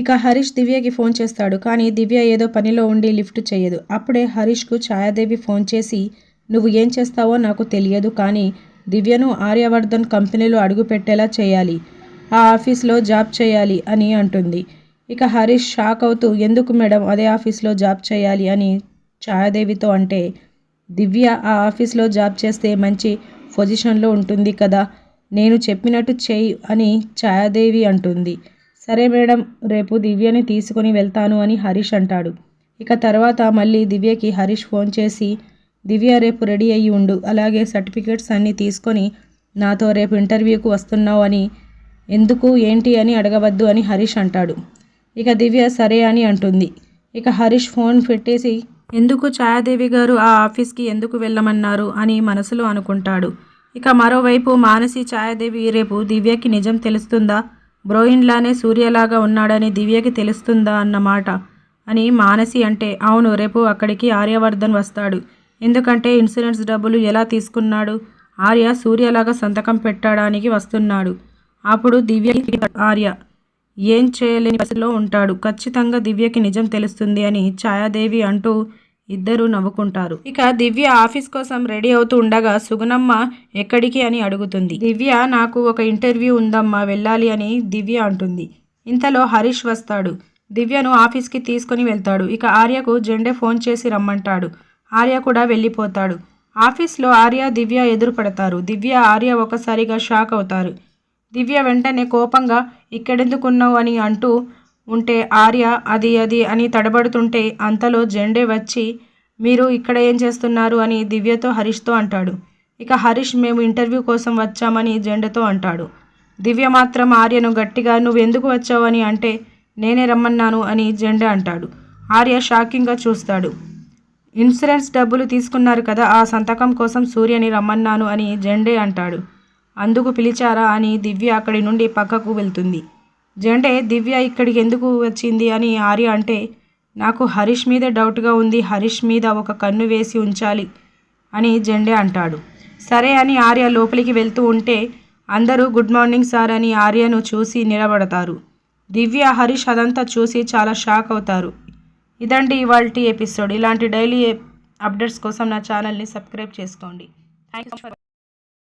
ఇక హరీష్ దివ్యకి ఫోన్ చేస్తాడు కానీ దివ్య ఏదో పనిలో ఉండి లిఫ్ట్ చేయదు. అప్పుడే హరీష్కు ఛాయాదేవి ఫోన్ చేసి నువ్వు ఏం చేస్తావో నాకు తెలియదు కానీ దివ్యను ఆర్యవర్ధన్ కంపెనీలో అడుగుపెట్టేలా చేయాలి. ఆ ఆఫీస్లో జాబ్ చేయాలి అని అంటుంది. ఇక హరీష్ షాక్ అవుతూ ఎందుకు మేడం అదే ఆఫీస్లో జాబ్ చేయాలి అని ఛాయాదేవితో అంటే దివ్య ఆ ఆఫీస్లో జాబ్ చేస్తే మంచి పొజిషన్లో ఉంటుంది కదా నేను చెప్పినట్టు చేయి అని ఛాయాదేవి అంటుంది. సరే మేడం రేపు దివ్యని తీసుకుని వెళ్తాను అని హరీష్ అంటాడు. ఇక తర్వాత మళ్ళీ దివ్యకి హరీష్ ఫోన్ చేసి దివ్య రేపు రెడీ అయ్యి ఉండు అలాగే సర్టిఫికేట్స్ అన్నీ తీసుకొని నాతో రేపు ఇంటర్వ్యూకు వస్తున్నావు అని ఎందుకు ఏంటి అని అడగవద్దు అని హరీష్ అంటాడు. ఇక దివ్య సరే అని అంటుంది. ఇక హరీష్ ఫోన్ పెట్టేసి ఎందుకు ఛాయాదేవి గారు ఆ ఆఫీస్కి ఎందుకు వెళ్ళమన్నారు అని మనసులో అనుకుంటాడు. ఇక మరోవైపు మానసి ఛాయాదేవి రేపు దివ్యకి నిజం తెలుస్తుందా? బ్రోయిన్లానే సూర్యలాగా ఉన్నాడని దివ్యకి తెలుస్తుందా అన్నమాట అని మానసి అంటే అవును రేపు అక్కడికి ఆర్యవర్ధన్ వస్తాడు. ఎందుకంటే ఇన్సూరెన్స్ డబ్బులు ఎలా తీసుకున్నాడు? ఆర్య సూర్యలాగా సంతకం పెట్టడానికి వస్తున్నాడు. అప్పుడు దివ్య ఆర్య ఏం చేయలేని పరిస్థితిలో ఉంటాడు. ఖచ్చితంగా దివ్యకి నిజం తెలుస్తుంది అని ఛాయాదేవి అంటూ ఇద్దరు నవ్వుకుంటారు. ఇక దివ్య ఆఫీస్ కోసం రెడీ అవుతూ ఉండగా సుగుణమ్మ ఎక్కడికి అని అడుగుతుంది. దివ్య నాకు ఒక ఇంటర్వ్యూ ఉందమ్మా వెళ్ళాలి అని దివ్య అంటుంది. ఇంతలో హరీష్ వస్తాడు. దివ్యను ఆఫీస్కి తీసుకుని వెళ్తాడు. ఇక ఆర్యకు జెండే ఫోన్ చేసి రమ్మంటాడు. ఆర్య కూడా వెళ్ళిపోతాడు. ఆఫీస్లో ఆర్య దివ్య ఎదురుపడతారు. దివ్య ఆర్య ఒకసారిగా షాక్ అవుతారు. దివ్య వెంటనే కోపంగా ఇక్కడెందుకున్నావు అని అంటూ ఉంటే ఆర్య అది అది అని తడబడుతుంటే అంతలో జెండే వచ్చి మీరు ఇక్కడ ఏం చేస్తున్నారు అని దివ్యతో హరీష్తో అంటాడు. ఇక హరీష్ మేము ఇంటర్వ్యూ కోసం వచ్చామని జెండతో అంటాడు. దివ్య మాత్రం ఆర్యను గట్టిగా నువ్వు ఎందుకు వచ్చావు అని అంటే నేనే రమ్మన్నాను అని జెండ అంటాడు. ఆర్య షాకింగ్గా చూస్తాడు. ఇన్సూరెన్స్ డబ్బులు తీసుకున్నారు కదా ఆ సంతకం కోసం సూర్యని రమ్మన్నాను అని జెండే అంటాడు. అందుకు పిలిచారా అని దివ్య అక్కడి నుండి పక్కకు వెళ్తుంది. జెండే దివ్య ఇక్కడికి ఎందుకు వచ్చింది అని ఆర్య అంటే నాకు హరీష్ మీద డౌట్గా ఉంది హరీష్ మీద ఒక కన్ను వేసి ఉంచాలి అని జెండే అంటాడు. సరే అని ఆర్య లోపలికి వెళ్తూ ఉంటే అందరూ గుడ్ మార్నింగ్ సార్ అని ఆర్యను చూసి నిలబడతారు. దివ్య హరీష్ అదంతా చూసి చాలా షాక్ అవుతారు. ఇదండి ఇవాళ ఎపిసోడ్. ఇలాంటి డైలీ అప్డేట్స్ కోసం నా ఛానల్ని సబ్స్క్రైబ్ చేసుకోండి. Thank you